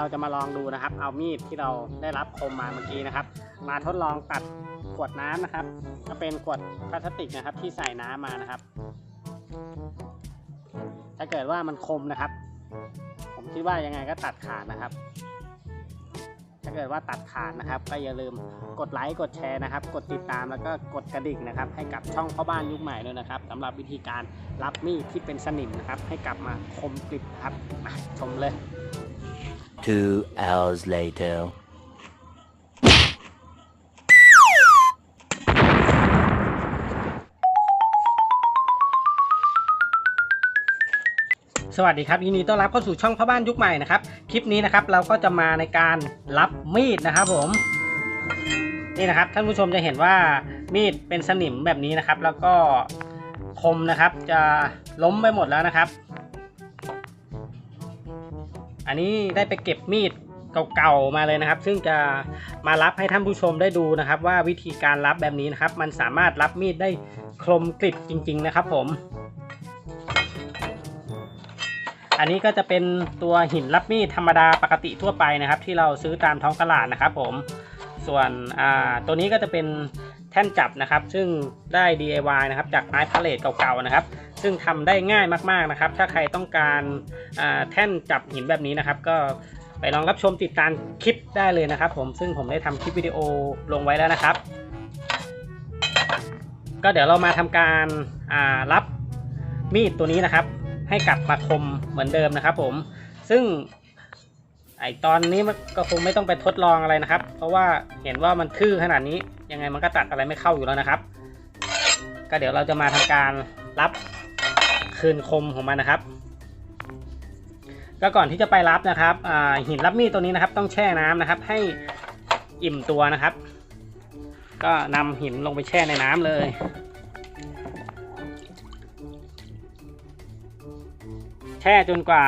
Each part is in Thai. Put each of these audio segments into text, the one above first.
เราจะมาลองดูนะครับ เอามีดที่เราได้รับคมมาเมื่อกี้นะครับ มาทดลองตัดขวดน้ำนะครับ ก็เป็นขวดพลาสติกนะครับ ที่ใส่น้ำมานะครับ ถ้าเกิดว่ามันคมนะครับ ผมคิดว่ายังไงก็ตัดขาดนะครับ ถ้าเกิดว่าตัดขาดนะครับ ก็อย่าลืมกดไลค์กดแชร์นะครับ กดติดตามแล้วก็กดกระดิ่งนะครับ ให้กับช่องพ่อบ้านยุคใหม่ด้วยนะครับสำหรับวิธีการรับมีดที่เป็นสนิมนะครับ ให้กลับมาคมกริบครับมาชมเลย Two hours later. สวัสดีครับยินดีต้อนรับเข้าสู่ช่องพ่อบ้านยุคใหม่นะครับคลิปนี้นะครับเราก็จะมาในการรับมีดนะครับผมนี่นะครับท่านผู้ชมจะเห็นว่ามีดเป็นสนิมแบบนี้นะครับ แล้วก็คมนะครับจะล้มไปหมดแล้วนะครับ อันนี้ได้ไปเก็บมีดเก่าๆมาเลยนะครับ ซึ่งจะมารับให้ท่านผู้ชมได้ดูนะครับ ว่าวิธีการรับแบบนี้นะครับ มันสามารถรับมีดได้คมกริบจริง ๆ นะครับ ผม อันนี้ก็จะเป็นตัวหินรับมีดธรรมดาปกติทั่วไปนะครับ ที่เราซื้อตามท้องตลาดนะครับ ผม ส่วนตัวนี้ก็จะเป็นแท่นจับนะครับ ซึ่งได้ DIY นะครับ จากไม้พาเลทเก่าๆนะครับ ซึ่งทำได้ง่ายมากๆนะครับ ถ้าใครต้องการแท่นจับหินแบบนี้นะครับ ก็ไปลองรับชมติดตามคลิปได้เลยนะครับ ผมซึ่งผมได้ทำคลิปวิดีโอลงไว้แล้วนะครับ ก็เดี๋ยวเรามาทำการรับมีดตัวนี้นะครับ ให้กลับมาคมเหมือนเดิมนะครับ ผมซึ่งไอตอนนี้มันก็คงไม่ต้องไปทดลองอะไรนะครับ เพราะว่าเห็นว่ามันทื่อขนาดนี้ยังไงมันก็ตัดอะไรไม่เข้าอยู่แล้วนะครับ ก็เดี๋ยวเราจะมาทำการรับ คืนคมของมันนะครับ ก็ก่อนที่จะไปรับนะครับหินรับมีดตัวนี้นะครับ ต้องแช่น้ำนะครับ ให้อิ่มตัวนะครับ ก็นำหินลงไปแช่ในน้ำเลยแช่จนกว่า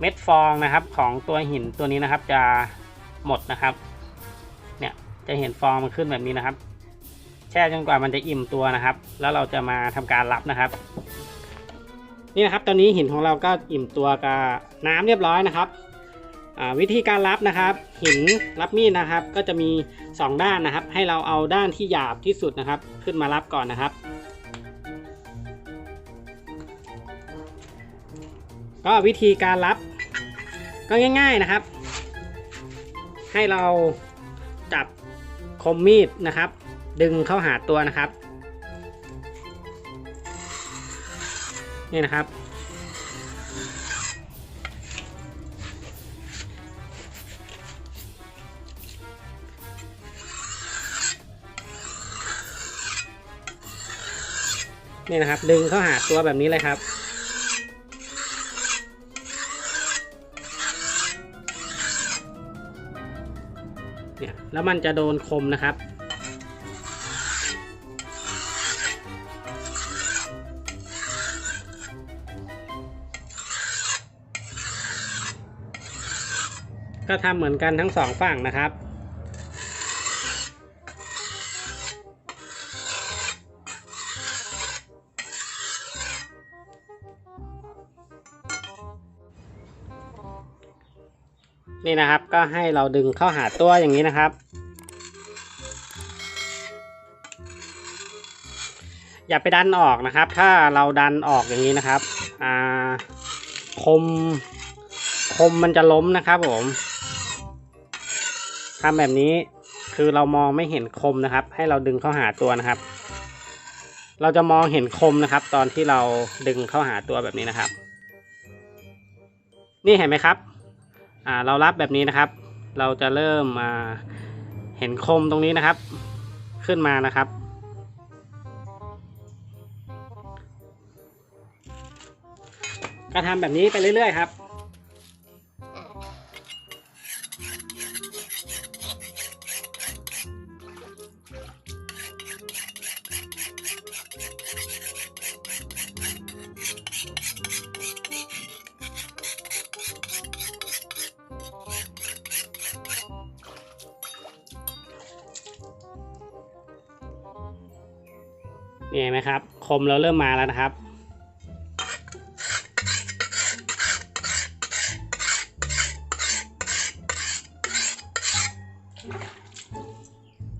เม็ดฟองนะครับของตัวหินตัวนี้นะครับ จะหมดนะครับ เนี่ยจะเห็นฟองมันขึ้นแบบนี้นะครับ แช่จนกว่ามันจะอิ่มตัวนะครับ แล้วเราจะมาทำการรับนะครับ นี่นะครับตอนนี้หินของเราก็อิ่มตัวกับน้ำเรียบร้อยนะครับวิธีการรับนะครับ หินรับมีดนะครับ ก็จะมี 2 ด้านนะครับ ให้เราเอาด้านที่หยาบที่สุดนะครับ ขึ้นมารับก่อนนะครับ ก็วิธีการรับก็ง่าย ๆนะครับ ให้เราจับคมมีดนะครับ ดึงเข้าหาตัวนะครับ นี่นะครับ นี่นะครับ ดึงเข้าหาตัวแบบนี้เลยครับเนี่ยแล้วมันจะโดนคมนะครับ ก็ทำเหมือนกันทั้งสองฝั่งนะครับ นี่นะครับก็ให้เราดึงเข้าหาตัวอย่างนี้นะครับ อย่าไปดันออกนะครับ ถ้าเราดันออกอย่างนี้นะครับ อ่า คม คมมันจะล้มนะครับผม ทำแบบนี้คือเรามองไม่เห็นคมนะครับ ให้เราดึงเข้าหาตัวนะครับ เราจะมองเห็นคมนะครับ ตอนที่เราดึงเข้าหาตัวแบบนี้นะครับ นี่เห็นไหมครับอ่าเรารับแบบนี้นะครับ เราจะเริ่มมาเห็นคมตรงนี้นะครับ ขึ้นมานะครับ ก็ทำแบบนี้ไปเรื่อยๆครับ นี่เห็นไหมครับ คมเราเริ่มมาแล้วนะครับ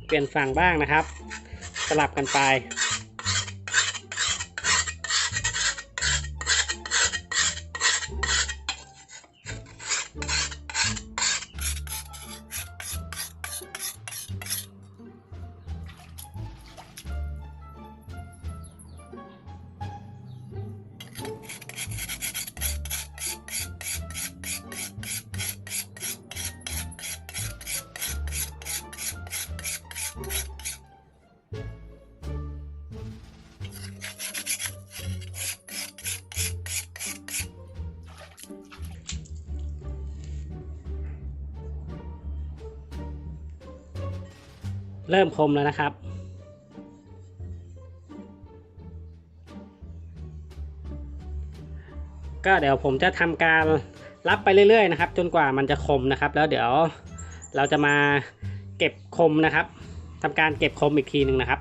เปลี่ยนฝั่งบ้างนะครับ สลับกันไป เริ่มคมแล้วนะครับ ก็เดี๋ยวผมจะทำการรับไปเรื่อยๆนะครับ จนกว่ามันจะคมนะครับ แล้วเดี๋ยวเราจะมาเก็บคมนะครับทำการเก็บคมอีกทีหนึ่งนะครับ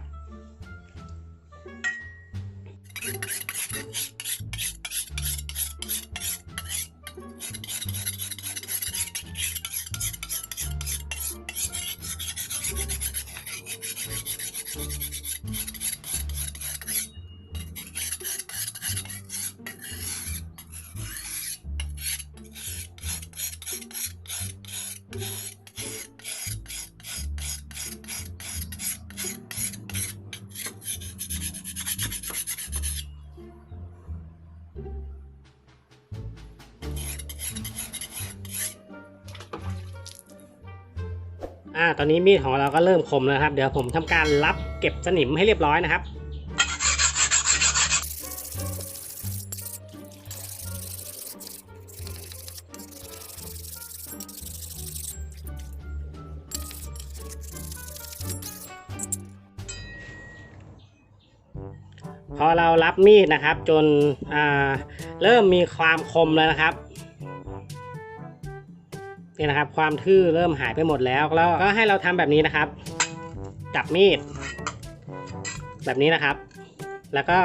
อ่าตอนนี้มีดของเราก็เริ่มคมแล้วครับ เดี๋ยวผมทำการรับเก็บสนิมให้เรียบร้อยนะครับพอเรารับมีดนะครับ จนเริ่มมีความคมแล้วนะครับ นี่นะครับ ความทื่อเริ่มหายไปหมดแล้วแล้วก็ให้เราทำแบบนี้นะครับ จับมีด แบบนี้นะครับ แล้วก็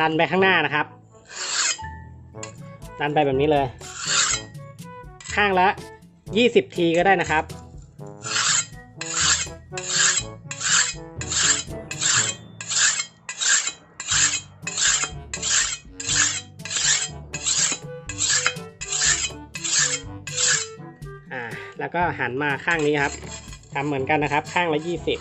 ดันไปข้างหน้านะครับ ดันไปแบบนี้เลย ข้างละ 20 ทีก็ได้นะครับ แล้วก็หันมาข้างนี้ครับทำเหมือนกันนะครับ ข้างละยี่สิบ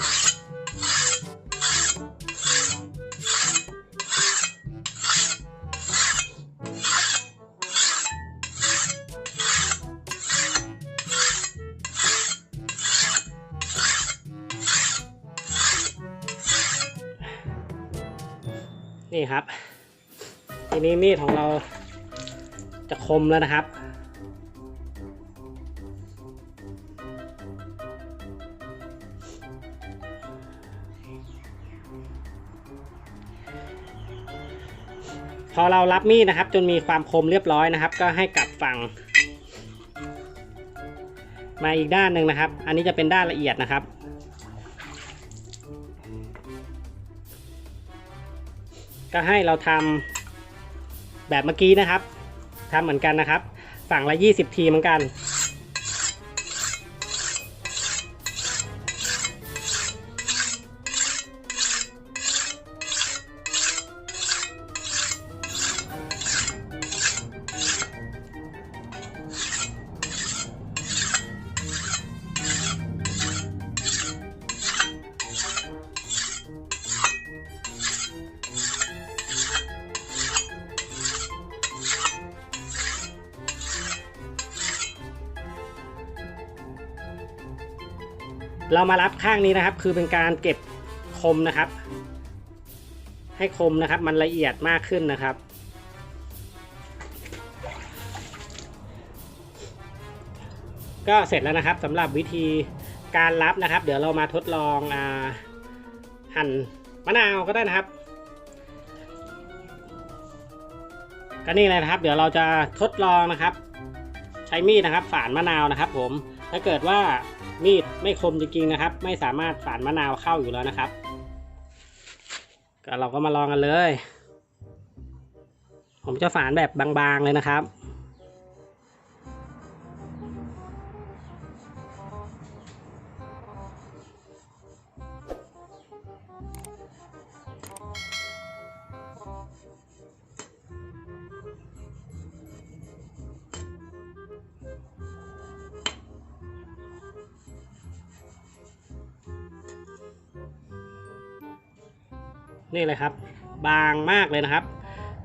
นี่ครับ ทีนี้มีดของเราจะคมแล้วนะครับ พอเรารับมีดนะครับ จนมีความคมเรียบร้อยนะครับ ก็ให้กลับฝั่ง มาอีกด้านหนึ่งนะครับ อันนี้จะเป็นด้านละเอียดนะครับ ก็ให้เราทำแบบเมื่อกี้นะครับทำเหมือนกันนะครับ ฝั่งละ 20 ทีเหมือนกัน เรามารับข้างนี้นะครับ คือเป็นการเก็บคมนะครับ ให้คมนะครับ มันละเอียดมากขึ้นนะครับ ก็เสร็จแล้วนะครับสำหรับวิธีการรับนะครับ เดี๋ยวเรามาทดลองอหั่นมะนาวก็ได้นะครับก็นี่เลยนะครับ เดี๋ยวเราจะทดลองนะครับ ใช้มีดนะครับ ฝานมะนาวนะครับ ผม ถ้าเกิดว่ามีดไม่คมจริงๆนะครับ ไม่สามารถฝานมะนาวเข้าอยู่แล้วนะครับ ก็เราก็มาลองกันเลย ผมจะฝานแบบบางๆเลยนะครับ นี่เลยครับ บางมากเลยนะครับ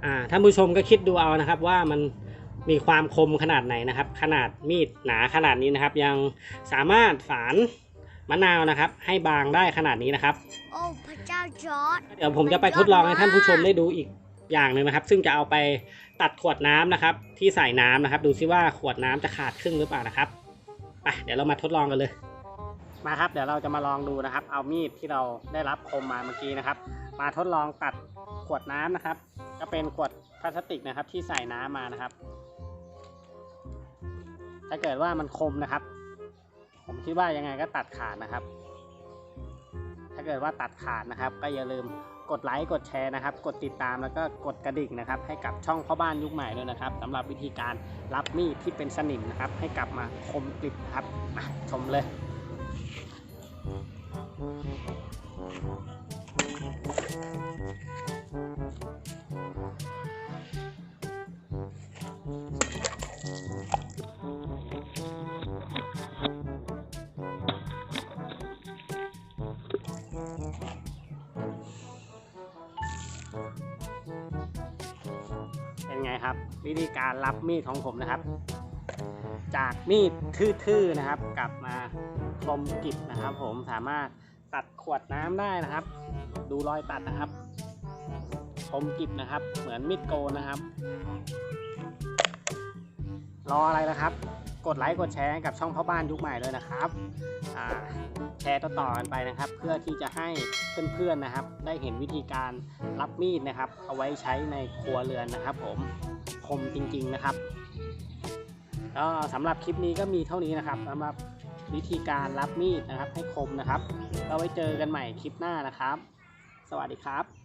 อ่าท่านผู้ชมก็คิดดูเอานะครับว่ามันมีความคมขนาดไหนนะครับ ขนาดมีดหนาขนาดนี้นะครับ ยังสามารถฝานมะนาวนะครับ ให้บางได้ขนาดนี้นะครับ โอ้พระเจ้าจอร์ดเดี๋ยวผมจะไปทดลองให้ท่านผู้ชมได้ดูอีกอย่างหนึ่งนะครับ ซึ่งจะเอาไปตัดขวดน้ำนะครับ ที่ใส่น้ำนะครับ ดูซิว่าขวดน้ำจะขาดครึ่งหรือเปล่านะครับไปเดี๋ยวเรามาทดลองกันเลยมาครับ เดี๋ยวเราจะมาลองดูนะครับ เอามีดที่เราได้รับคมมาเมื่อกี้นะครับ มาทดลองตัดขวดน้ำนะครับ ก็เป็นขวดพลาสติกนะครับ ที่ใส่น้ำมานะครับ ถ้าเกิดว่ามันคมนะครับ ผมคิดว่ายังไงก็ตัดขาดนะครับ ถ้าเกิดว่าตัดขาดนะครับ ก็อย่าลืมกดไลค์กดแชร์นะครับ กดติดตามแล้วก็กดกระดิ่งนะครับ ให้กับช่องพ่อบ้านยุคใหม่ด้วยนะครับสำหรับวิธีการรับมีดที่เป็นสนิมนะครับ ให้กลับมาคมกริบนะครับมาชมเลย เป็นไงครับ วิธีการรับมีดของผมนะครับ จากมีดทื่อๆนะครับ กลับมาคมกิบนะครับ ผมสามารถตัดขวดน้ำได้นะครับ ดูรอยตัดนะครับคมกริบนะครับ เหมือนมีดโกนนะครับ รออะไรนะครับ กดไลค์กดแชร์กับช่องพ่อบ้านยุคใหม่เลยนะครับแชร์ต่อๆกันไปนะครับ เพื่อที่จะให้เพื่อนๆนะครับ ได้เห็นวิธีการรับมีดนะครับ เอาไว้ใช้ในครัวเรือนนะครับ ผมคมจริงๆนะครับก็สำหรับคลิปนี้ก็มีเท่านี้นะครับสำหรับวิธีการรับมีดนะครับ ให้คมนะครับเราไว้เจอกันใหม่คลิปหน้านะครับ วัสดีครับ